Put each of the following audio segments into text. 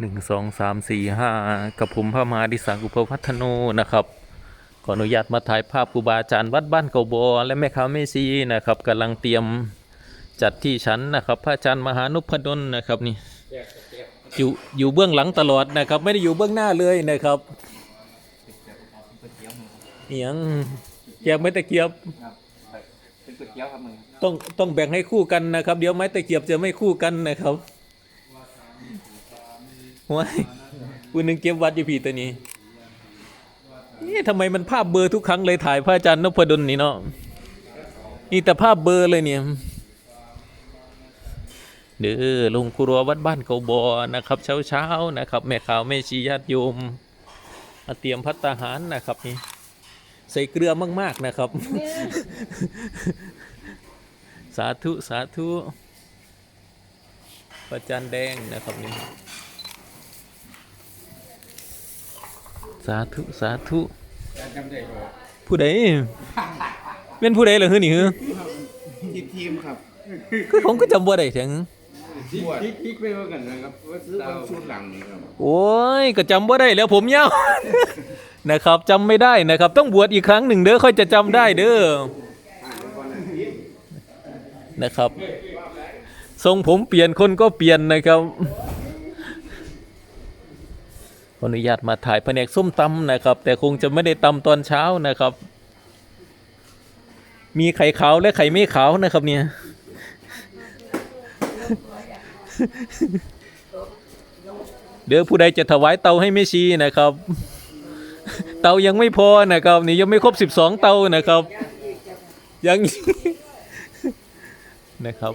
หนึ่งสองสามสี่ห้ากับผมพระมหาดิสังอุปพัฒโนนะครับขออนุญาตมาถ่ายภาพครูบาอาจารย์วัดบ้านเกาบอและแม่ค้าแม่ซีนะครับกำลังเตรียมจัดที่ชั้นนะครับ พระอาจารย์มหานุพดลนะครับนี่อยู่อยู่เบื้องหลังตลอดนะครับ ไม่ได้อยู่เบื้องหน้าเลยนะครับเอียงแยกไม้ตะเกียบครับเกียบต้องต้องแบ่งให้คู่กันนะครับ เดี๋ยวไม้ตะเกียบจะไม่คู่กันนะครับ ว้ายคุณหนึ่งเก็บวัดอยู่พี่ตัวนี้นี่ทำไมมันภาพเบลอร์ทุกครั้งเลยถ่ายพระอาจารย์นพดลนี่เนาะนี่แต่ภาพเบลอร์เลยเนี่ยเด้อลงครัววัดบ้านเกาบอนะครับ เช้าเช้าๆนะครับ แม่ข่าวแม่ชีญาติโยมมาเตรียมพัตตาหารนะครับนี่ใส่เกลือมาก ๆ นะครับ สาธุ สาธุ พระจันทร์แดงนะครับนี่สาธุ สาธุจำได้บ่ผู้ใดเป็นผู้ใดเหรอฮือนี่ฮือทีมทีมครับ คือผมก็จำบ่ได้ถึงพลิกพลิกไปว่ากันนะครับว่าซื้อบางชุดหลังนี่ครับโอ้ยก็จำบ่ได้แล้วผมยาวนะครับจำไม่ได้นะครับ ต้องบวชอีกครั้งหนึ่งเด้อค่อยจะจำได้เด้อนะครับ ทรงผมเปลี่ยนคนก็เปลี่ยนนะครับขออนุญาตมาถ่ายแผนกส้มตำนะครับ แต่คงจะไม่ได้ตำตอนเช้านะครับ มีไข่ขาวและไข่ไม่ขาวนะครับเนี่ยเดี๋ยวผู้ใดจะถวายเตาให้ไม่ชีนะครับ เตายังไม่พอนะครับ นี่ยังไม่ครบสิบสองเตานะครับ ยังนะครับ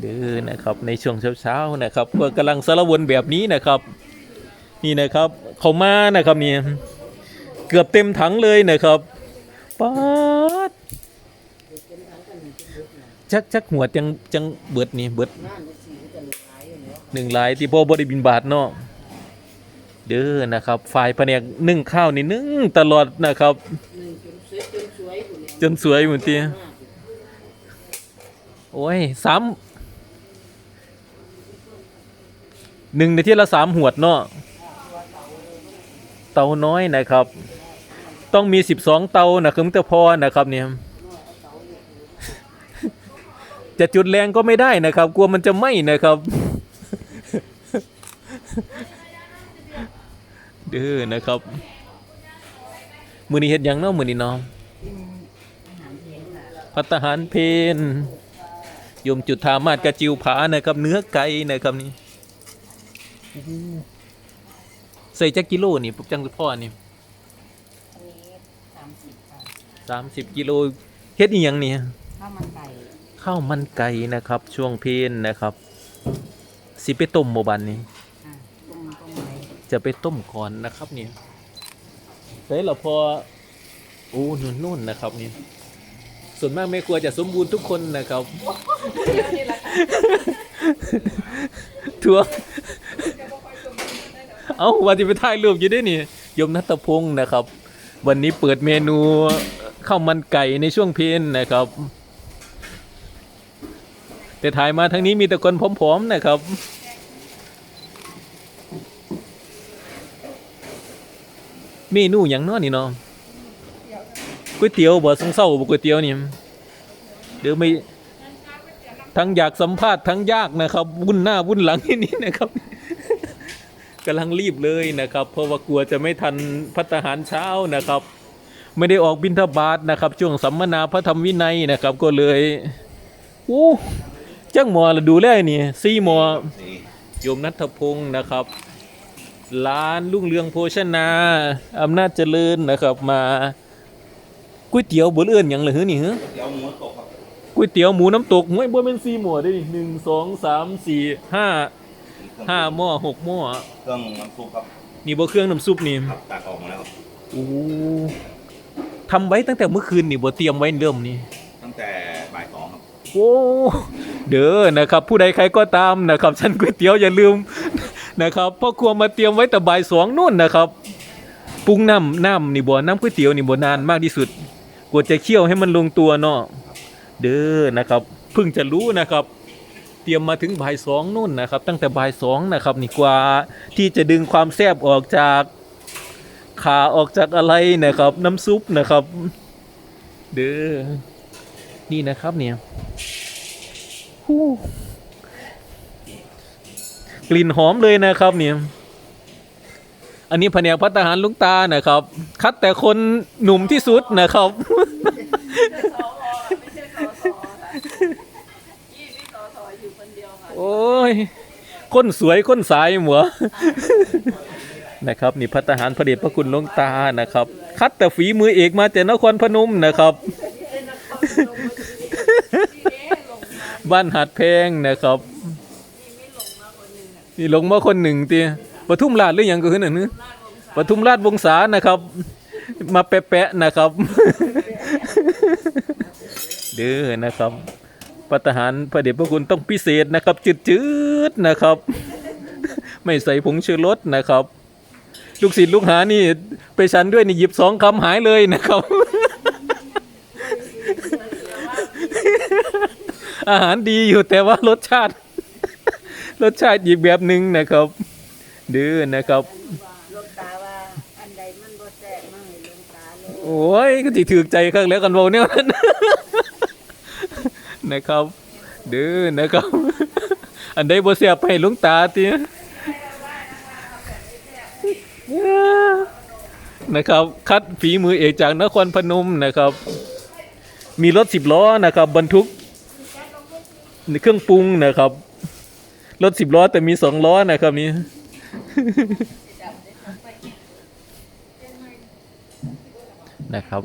เด้อนะครับ ในช่วงเช้าๆนะครับเพื่อกำลังสารวนแบบนี้นะครับ นี่นะครับเขามานะครับนี่เกือบเต็มถังเลยนะครับป๊าดชักชักหัวจังจังเบิดนี่เบิดหนึ่งลายที่พ่อบริบินบาทเนาะเด้อนะครับฝ่ายแผนกนึ่งข้าวนี่นึ่งตลอดนะครับ จนสวยเหมือนตีโอ้ยสาม หนึ่งในที่ละสามหวดเนาะเตาน้อยนะครับ ต้องมีสิบสองเตานะคือมันจะพอนะครับเนี่ยจะจุดแรงก็ไม่ได้นะครับ กลัวมันจะไหม้นะครับเด้อนะครับ มือนี้เฮ็ดยังเนาะมือนี้เนาะพัตหารเพนยมจุดธามาศกระจิวผานะครับ เนื้อไก่นะครับนี่ ใส่จักกิโลนี่ปุ๊บจังพ่อนี่อันนี้สามสิบค่ะสามสิบกิโลเฮ็ดอีหยังเนี่ยข้าวมันไก่ข้าวมันไก่นะครับ ช่วงเพนนะครับ สิไปต้มโมบันนี้อะต้มต้มไว้จะไปต้มก่อนนะครับเนี่ยเฮ้ยเราพอโอ้นุ่นนุ่นๆนะครับนี่ส่วนมากไม่กลัวจะสมบูรณ์ทุกคนนะครับทัวร์ เอาว่าจะไปถ่ายรูปอยู่ด้วยนี่ยมนัทพงศ์นะครับ วันนี้เปิดเมนูข้าวมันไก่ในช่วงเพลนนะครับ แต่ถ่ายมาทั้งนี้มีแต่คนผอมๆนะครับเมนูอย่างน้อนี่เนาะก๋วยเตี๋ยวบ่สังเศร้าบ่ก๋วยเตี๋ยวนี่เดี๋ยวไม่ทั้งอยากสัมภาษณ์ทั้งยากนะครับวุ่นหน้าวุ่นหลังที่นี่นะครับ กำลังรีบเลยนะครับ เพราะว่ากลัวจะไม่ทันพัตตาหารเช้านะครับ ไม่ได้ออกบิณฑบาตนะครับ ช่วงสัมมนาพระธรรมวินัยนะครับ ก็เลยโอ้จังหมอละดูแลนี่ซี่หมอโยมนัทพงศ์นะครับ ร้านรุ่งเรืองโภชนาอำนาจเจริญนะครับมาก๋วยเตี๋ยวบนเอื้อนอย่างเลยหือนี่หือเดี๋ยวหมูตกครับก๋วยเตี๋ยวหมูน้ำตกห้วยบ่เป็นสี่หม้อได้ดิหนึ่งสองสามสี่ห้า ห้าหม้อหกหม้อเครื่องน้ำซุปครับนี่บ่เครื่องน้ำซุปนี่ครับตักออกมาแล้วครับโอ้ทำไว้ตั้งแต่เมื่อคืนนี่บ่เตรียมไว้เริ่มนี่ตั้งแต่บ่ายสองครับโอ้เด้อนะครับ ผู้ใดใครก็ตามนะครับชั้นก๋วยเตี๋ยวอย่าลืมนะครับพ่อครัวมาเตรียมไว้แต่บ่ายสองนู่นนะครับปรุงน้ำน้ำนี่บ่น้ำก๋วยเตี๋ยวนี่บ่นานมากที่สุดกว่าจะเคี่ยวให้มันลงตัวเนาะเด้อนะครับเพิ่งจะรู้นะครับ เตรียมมาถึงบ่ายสองนู่นนะครับ ตั้งแต่บ่ายสองนะครับนี่กว่าที่จะดึงความแซ่บออกจากขาออกจากอะไรนะครับ น้ำซุปนะครับ เด้อนี่นะครับเนี่ยกลิ่นหอมเลยนะครับเนี่ยอันนี้แผนกพัฒหารลุงตานะครับ คัดแต่คนหนุ่มที่สุดนะครับ โอ้ยคนสวยคนสายหมัวนะครับนี่พัฒหารพระเดชพระคุณหลวงตานะครับ คัดแต่ฝีมือเอกมาจากนครพนมนะครับ บ้านหัดแพงนะครับนี่ลงมาคนหนึ่งตีปทุมราชหรือยังก็คือหนึ่งนึปทุมราชวงศานะครับ มาแปะๆนะครับ เด้อนะครับ ปัตหารพระเดชพระคุณต้องพิเศษนะครับ จืดๆนะครับ ไม่ใส่ผงชูรสนะครับ ลูกศิษย์ลูกหานี่ ไปชันด้วยนี่หยิบสองคำหายเลยนะครับ อาหารดีอยู่แต่ว่ารสชาติ รสชาติอีกแบบหนึ่งนะครับ ดื้อนะครับโอ้ยก็ติถือใจข้างแล้วกันโวเนี่ย นะครับดื้อนะครับ อันใดบ่เสียบให้หลุงตาตินะครับ คัดฝีมือเอกจากนครพนมนะครับ มีรถสิบล้อนะครับ บรรทุกเครื่องปรุงนะครับ รถสิบล้อแต่มีสองล้อนะครับนี่นะครับ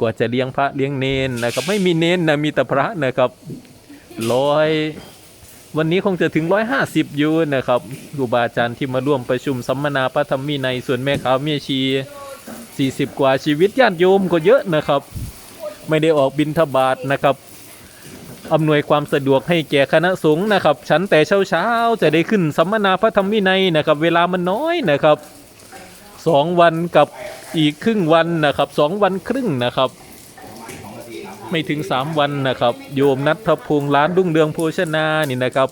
กว่าจะเลี้ยงพระเลี้ยงเนนนะครับ ไม่มีเนนนะมีแต่พระนะครับร้อยวันนี้คงจะถึงร้อยห้าสิบยูนะครับครูบาอาจารย์ที่มาร่วมประชุมสัมมนาพระธรรมวินัยส่วนแม่ขาวเมียชีสี่สิบกว่าชีวิตญาติโยมก็เยอะนะครับ ไม่ได้ออกบินทบาทนะครับอำนวยความสะดวกให้แก่คณะสงฆ์นะครับฉันแต่เช้าเช้าๆจะได้ขึ้นสัมมนาพระธรรมวินัยนะครับ เวลามันน้อยนะครับ สองวันกับอีกครึ่งวันนะครับสองวันครึ่งนะครับ ไม่ถึงสามวันนะครับ โยมนัทพงษ์ร้านรุ่งเรืองโภชนานี่นะครับ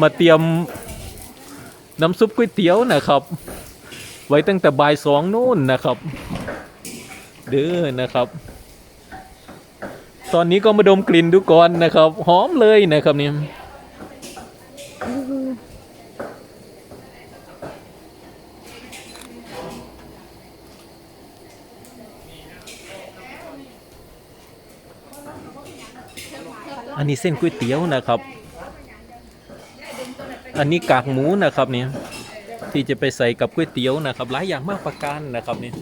มาเตรียมน้ำซุปก๋วยเตี๋ยวนะครับ ไว้ตั้งแต่บ่ายสองนู่นนะครับเด้อนะครับ ตอนนี้ก็มาดมกลิ่นดูก่อนนะครับ หอมเลยนะครับนี่ อันนี้เส้นก๋วยเตี๋ยวนะครับ อันนี้กากหมูนะครับเนี่ยที่จะไปใส่กับก๋วยเตี๋ยวนะครับ หลายอย่างมากประการนะครับเนี่ย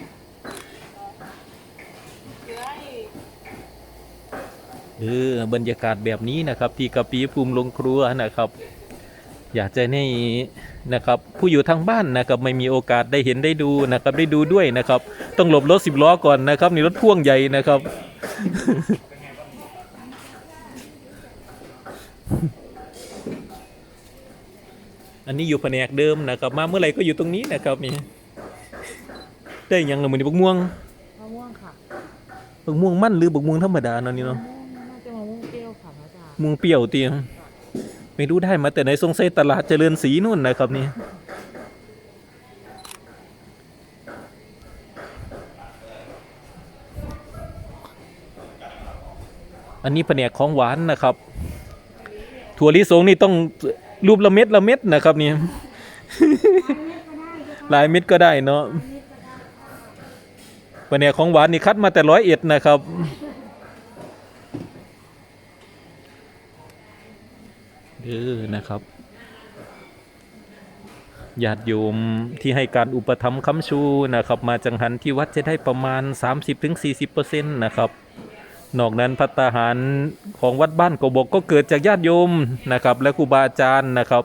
เออบรรยากาศแบบนี้นะครับ ที่กะปีภูมิลงครัวนะครับ อยากจะให้นะครับ ผู้อยู่ทางบ้านนะครับ ไม่มีโอกาสได้เห็นได้ดูนะครับ ได้ดูด้วยนะครับ ต้องหลบรถสิบล้อก่อนนะครับนี่รถพ่วงใหญ่นะครับ อันนี้อยู่แผนกเดิมนะครับ มาเมื่อไหร่ก็อยู่ตรงนี้นะครับนี่ได้ยังละมือนี่บักม่วงมะม่วงค่ะบักม่วงมั่นหรือบักม่วงธรรมดาเนาะนี่เนาะน่าจะมะม่วงเปรี้ยวค่ะพระอาจารย์ม่วงเปรี้ยวเตียไม่รู้ได้มาแต่ไหนสงสัยตลาดเจริญศรีนู่นนะครับนี่อันนี้แผนกของหวานนะครับ ถั่วลิสงนี่ต้องรูปละเม็ดละเม็ดนะครับนี่หลายเม็ดก็ได้เนาะแผนกของหวานนี่คัดมาแต่ร้อยเอ็ดนะครับ เออนะครับ ญาติโยมที่ให้การอุปถัมภ์ค้ำชูนะครับ มาจังหันที่วัดจะได้ประมาณ 30-40%นะครับ นอกนั้นพัตตาหารของวัดบ้านกบกก็เกิดจากญาติโยมนะครับ และครูบาอาจารย์นะครับ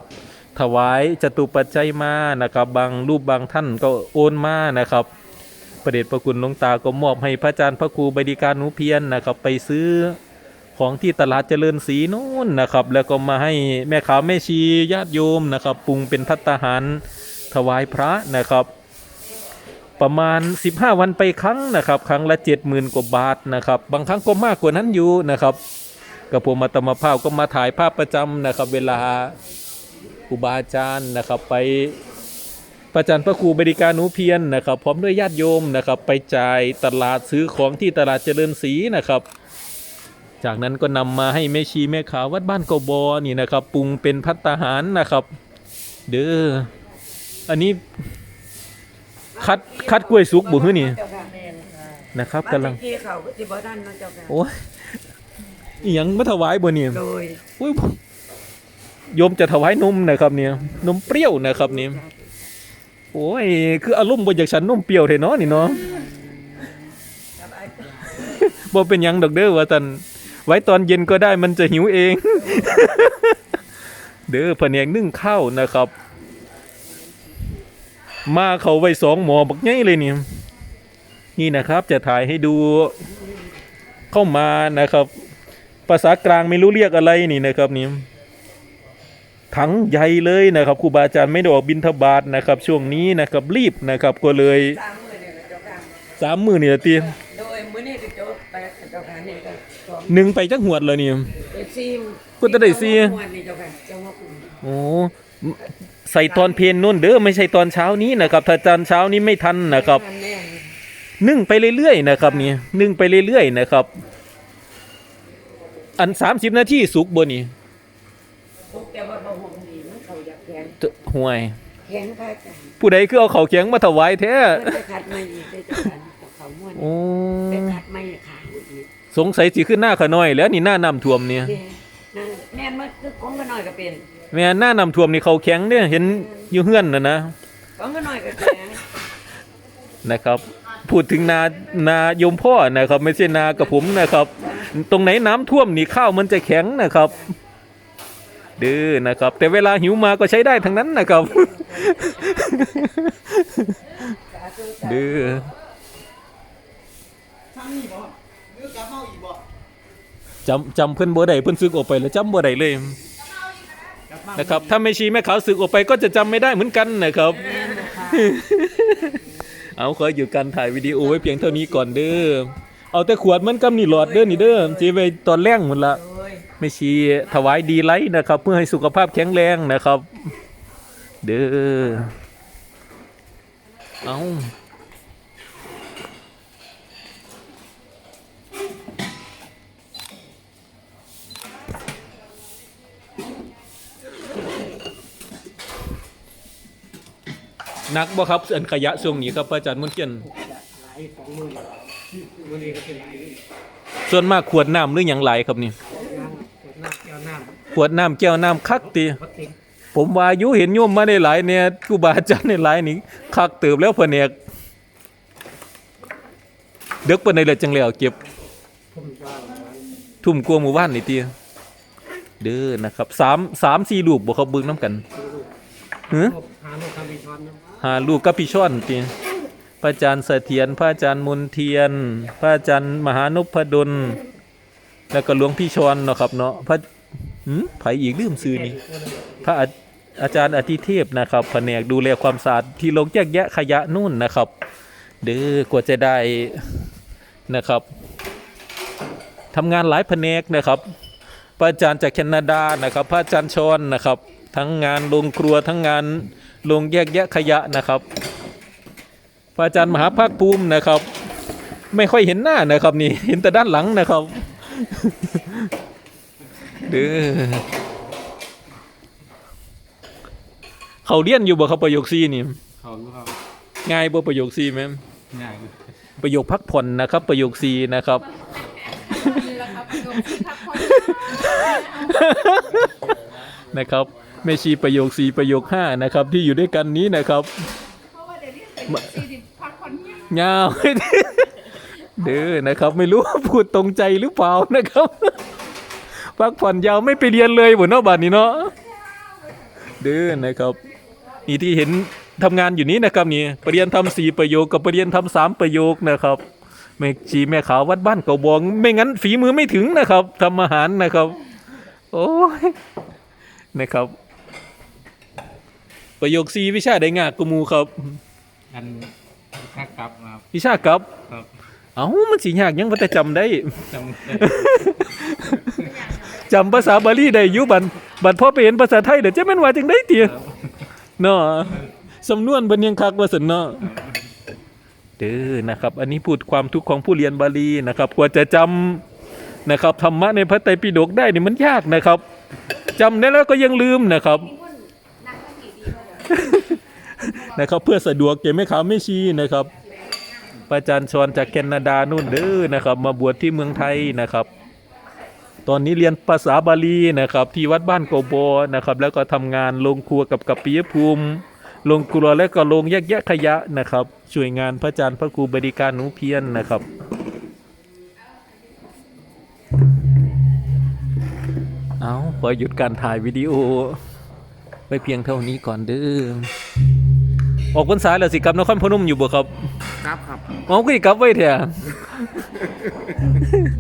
ถวายจตุปัจจัยมานะครับ บางรูปบางท่านก็โอนมานะครับ ประเดชพระคุณหลวงตาก็มอบให้พระอาจารย์พระครูบดีการนุเพียรนะครับ ไปซื้อของที่ตลาดเจริญศรีนู่นนะครับ แล้วก็มาให้แม่ขาวแม่ชีญาติโยมนะครับ ปรุงเป็นพัตตาหารถวายพระนะครับ ประมาณ 15 วันไปครั้งนะครับ ครั้งละ 70,000 กว่าบาทนะครับ บางครั้งก็มากกว่านั้นอยู่นะครับกับผมมาตมาภาพก็มาถ่ายภาพประจำนะครับ เวลาครูบาอาจารย์นะครับไปประจันพระครูบริการหนูเพียนนะครับ พร้อมด้วยญาติโยมนะครับ ไปจ่ายตลาดซื้อของที่ตลาดเจริญศรีนะครับ จากนั้นก็นำมาให้แม่ชีแม่ขาววัดบ้านกบอนี่นะครับ ปรุงเป็นพัตตาหารนะครับ เด้ออันนี้ คัดคัดกล้วยสุกบุหื้อนี่เจ้าค่ะแม่นค่ะนะครับบ้านกำลังที่เขาก็สิบ่ทันเนาะเจ้าค่ะโอ้ยอหยังมาถวายบ่เนี่ยโดยอุ้ยโยมจะถวายนมนะครับเนี่ยนมเปรี้ยวนะครับเนี่ยโอ้ยคืออารมณ์บ่อยากฉันนมเปรี้ยวแท้เนาะนี่เนาะบ่เป็นหยังดอกเด้อว่าตันไว้ตอนเย็นก็ได้มันจะหิวเอง เด้อแผนกนึ่งข้าวนะครับ มาเขาไว้สองหมอบักใหญ่เลยนี่นี่นะครับจะถ่ายให้ดูเข้ามานะครับ ภาษากลางไม่รู้เรียกอะไรนี่นะครับนี่ถังใหญ่เลยนะครับครูบาอาจารย์ไม่ได้ออกบินทบาทนะครับ ช่วงนี้นะครับรีบนะครับก็เลยสามมื้อนี่แหละเจ้าค่ะสามมือนี่ละตีโดยมื้อนี้สิจบไปเจ้าค่ะนี่ก็สองหนึ่งไปจักหวดเลยนี่เอ็ดซีมก็จะได้สี่ม่วนนี่เจ้าค่ะเจ้าว่าคุณโอ้ ใส่ตอนเพลนนู่นเด้อไม่ใช่ตอนเช้านี้นะครับถ้าตอนเช้านี้ไม่ทันนะครับแม่นนึ่งไปเรื่อยๆนะครับนี่นึ่งไปเรื่อยๆนะครับ อันสามสิบนาทีสุกบนี่ทุกแต่ว่าบ่ห่วงดีมันเขาอยากแข็งตห่วยแข็งค่ะจ้ะผู้ใดคือเอาเขาวเคียงมาถวายแท้เพิ่นจะขัดไม่อีกได้เจ้าค่ะกับเขาม่วนโอ้ไปขัดไม่ขาวอีกสงสัยสิขึ้นหน้าขะน้อย แล้วนี่หน้าน้ำท่วมเนี่ยนี่นั่นแม่นมันคือของก็น้อยก็เป็น แม่หน้าน้ำท่วมนี่เขาแข็งเนี่ยเห็นอยู่เฮือนนะนะของก็น้อยก็แข็งนะครับ พูดถึงนานาโยมพ่อนะครับ ไม่ใช่นากับผมนะครับ ตรงไหนน้ำท่วมนี่ข้าวมันจะแข็งนะครับเดื้อนะครับ แต่เวลาหิวมาก็ใช้ได้ทั้งนั้นนะครับเดื้อทางนี้บ่หรือกลับเฮาอีกบ่จำจำเพิ่นบ่ได้เพิ่นซึกออกไปแล้วจำบ่ได้เลยกลับมา นะครับ ถ้าไม่ชีแม่ขาวซึกออกไปก็จะจำไม่ได้เหมือนกันนะครับ เอาขออยู่กันถ่ายวิดีโอไว้เพียงเท่านี้ก่อนเด้อเอาแต่ขวดมันกำนี่หลอดเด้อนี่เด้อจีไปตอนแรงหมดละโอ้ยไม่ชีถวายดีไลท์นะครับ เพื่อให้สุขภาพแข็งแรงนะครับ เด้อเอา นักบ่ครับอันขยะช่วงนี้ครับพระอาจารย์มุนเกียนหลายสองมือมือนี้ก็เป็นหลายส่วนมากขวดน้ำหรืออย่างไรครับนี่น้ำน้ำแก้วน้ำขวดน้ำแก้วน้ำคักตีพลาสติกผมว่าอายุเห็นโยมมาได้หลายเนี่ยครูบาอาจารย์ในหลายนี่คักเติบแล้วเพิ่นเนี่ยเด็กเพิ่นได้เลยจังแล้วเก็บ ผมว่าทุ่มกลัวหมู่บ้านนี่ติเด้อนะครับสามสามสี่ลูกบ่เขาเบิ่งน้ำกันหือ หาโลกคำบิชอนนะ หาลูกกับพี่ช่อนติพระอาจารย์เสถียรพระอาจารย์มนเทียน พระอาจารย์มหานุพดลแล้วก็หลวงพี่ชอนเนาะครับเนาะพระหืมไผอีกลืมซื้อนี่พระอาอาจารย์อธิเทพนะครับแผนกดูแลความสะอาดที่ลงแยกแยะขยะนู่นนะครับ เด้อกว่าจะได้นะครับทำงานหลายแผนกนะครับ พระอาจารย์จากแคนาดานะครับ พระอาจารย์ชอนนะครับ ทั้งงานโรงครัวทั้งงาน โรงแยกแยะขยะนะครับพระอาจารย์มหาภาคภูมินะครับ ไม่ค่อยเห็นหน้านะครับนี่เห็นแต่ด้านหลังนะครับเด้อเขาเรียนอยู่บ่ครับประโยคซีนี่เขารู้ครับง่ายบ่ประโยคซีไหมง่ายประโยคพักผ่อนนะครับ ประโยคซีนะครับนะครับ แม่ชีประโยคสีประโยคห้านะครับ ที่อยู่ด้วยกันนี้นะครับเพราะว่าเดี๋ยวนี้เป็นสี่สิบพักผ่อนเนี่ยยาวเด้อนะครับ ไม่รู้ว่าพูดตรงใจหรือเปล่านะครับพักผ่อนยาวไม่ไปเรียนเลยบนนอกบ้านนี่เนาะเด้อนะครับนี่ที่เห็นทำงานอยู่นี้นะครับนี่ปรริญญาทำสี่ประโยคกับปรริญญาทำสามประโยคนะครับแม่ชีแม่ขาววัดบ้านเก่าบอง ไม่งั้นฝีมือไม่ถึงนะครับทำอาหารนะครับ โอ้ยนะครับ ประโยคสีวิชาได้งากกูมูครับ อันค่ากลับครับวิชากับ ครับเอ้ามันสิยากยังว่าแต่จำได้ จำได้จำภาษาบาลีได้อยู่บัดบัดพอไปเห็นภาษาไทยเดี๋ยวจะแม่นว่าจังได๋ติเนาะสำนวนเพิ่นยังคักว่าซั่นเนาะ เด้อนะครับ อันนี้พูดความทุกข์ของผู้เรียนบาลีนะครับ กว่าจะจำนะครับธรรมะในพระไตรปิฎกได้นี่มันยากนะครับจำได้แล้วก็ยังลืมนะครับ นะครับเพื่อสะดวกแก่แม่ค้าไม่ชีนะครับพระอาจารย์ชอนจากแคนาดานู่นเด้อนะครับ มาบวชที่เมืองไทยนะครับ ตอนนี้เรียนภาษาบาลีนะครับ ที่วัดบ้านโกโบนะครับ แล้วก็ทำงานลงครัวกับกับปิยภูมิลงครัวแล้วก็ลงแยกแยะขยะนะครับ ช่วยงานพระอาจารย์พระครูบริการหนูเพียนนะครับเอาขอหยุดการถ่ายวิดีโอ ไปเพียงเท่านี้ก่อนเด้อ ออกพรรษาแล้วสิกลับนครพนมอยู่บ่ครับครับครับเอาก็อีกกลับไว้แท้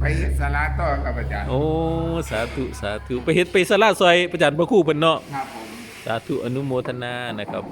ไปสาราต่อครับอาจารย์ โอ้สาธุสาธุไปเฮ็ดไปสลาซอยประจานพระครู่เพิ่นเนาะครับผม สาธุอนุโมทนานะครับ